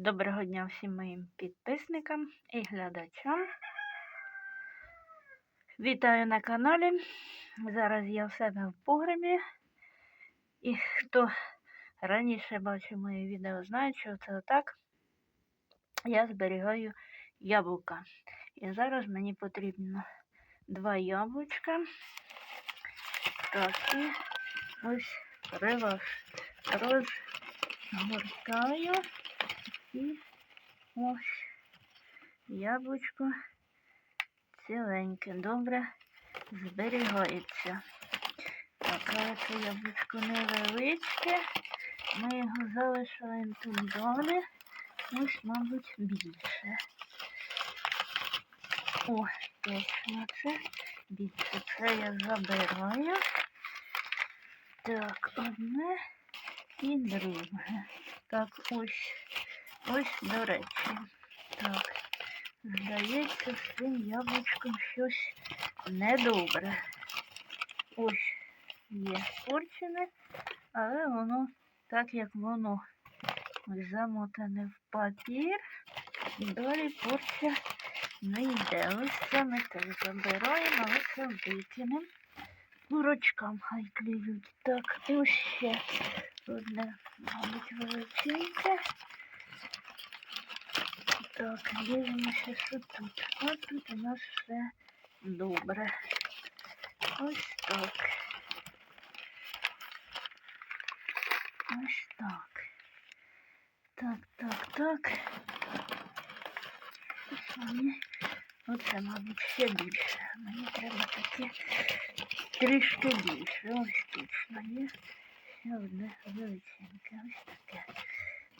Доброго дня всім моїм підписникам і глядачам. Вітаю на каналі. Зараз я в себе в погребі. І хто раніше бачив моє відео, знає, що це отак. Я зберігаю яблука. І зараз мені потрібно два яблучка. Так, і ось реваш розгортаю. І ось яблучко ціленьке, добре зберігається. Таке це яблучко невеличке. Ми його залишаємо тут далі. Ось, мабуть, більше. О, точно це більше. Це я забираю. Так, одне і друге. Так, ось. Ось, до речі. Так. Здається, з цим яблучком щось недобре. Ось є порчене, але воно так як воно замотане в папір. Далі порча не йде. Ось це ми теж забираємо, але це викинемо. Курочкам хай клюють. Так, і ось ще одне, мабуть, величеньке. Так, дивимося, що тут. А тут у нас все добре. Ось так. Ось так. Так, так, так. Мені. Оце, мабуть, ще більше. Мені треба таке трішки більше. Ось точно є. Ще одне величеньке. Ось таке.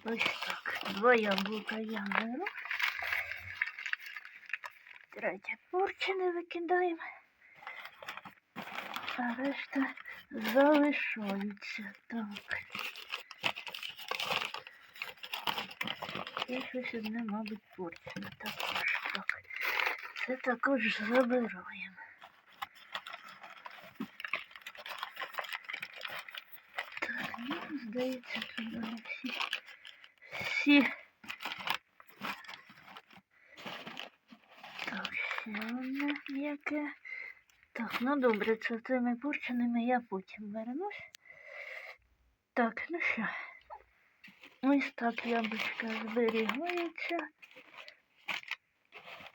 Ось так. Два яблука я беру. Третє порчене викидаємо. А решта залишаються. Так. І щось одне, мабуть, порчене також. Так. Це також забираємо. Так, ну, здається, вони всі. Всі. Так, ще м'яке. Так, ну добре, це цими порченими я потім вернусь. Так, ну що. Ось так яблучка зберігаються.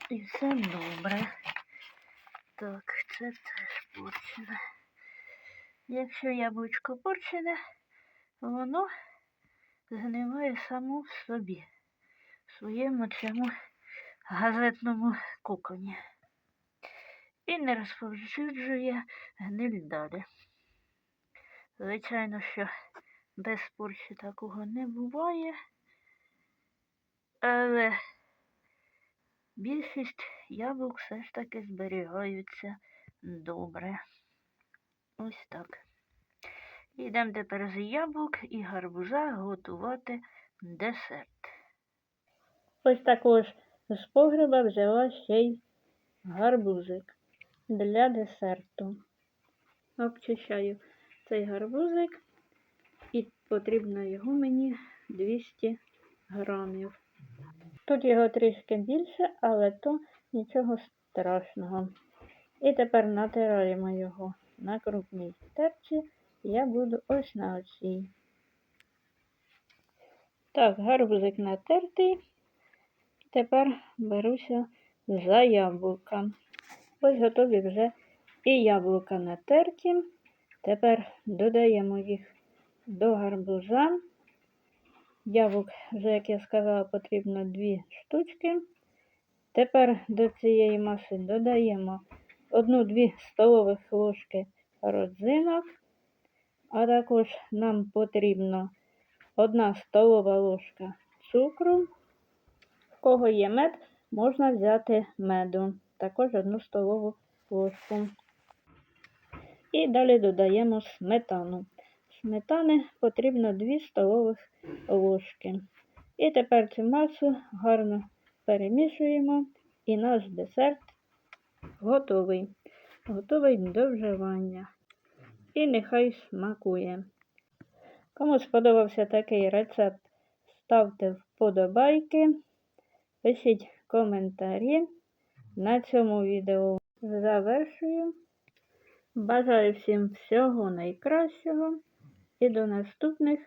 І все добре. Так, це теж порчене. Якщо яблучко порчене, воно згниває само в собі, в своєму цьому газетному коконі. І не розповсюджує гниль далі. Звичайно, що без порчі такого не буває, але більшість яблук все ж таки зберігаються добре. Ось так. Йдемо тепер з яблук і гарбуза готувати десерт. Ось також з погреба взяла ще й гарбузик для десерту. Обчищаю цей гарбузик і потрібно його мені 200 грамів. Тут його трішки більше, але то нічого страшного. І тепер натираємо його на крупній терці. Я буду ось на оцій. Так, гарбузик натертий. Тепер беруся за яблука. Ось готові вже і яблука натерті. Тепер додаємо їх до гарбуза. Яблук, вже, як я сказала, потрібно дві штучки. Тепер до цієї маси додаємо 1-2 столових ложки родзинок, а також нам потрібно 1 столова ложка цукру. В кого є мед, можна взяти меду, також 1 столову ложку. І далі додаємо сметану. Сметани потрібно 2 столових ложки. І тепер цю масу гарно перемішуємо, і наш десерт готовий. Готовий до вживання. І нехай смакує. Кому сподобався такий рецепт, ставте вподобайки, пишіть коментарі. На цьому відео завершую. Бажаю всім всього найкращого і до наступних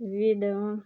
відео.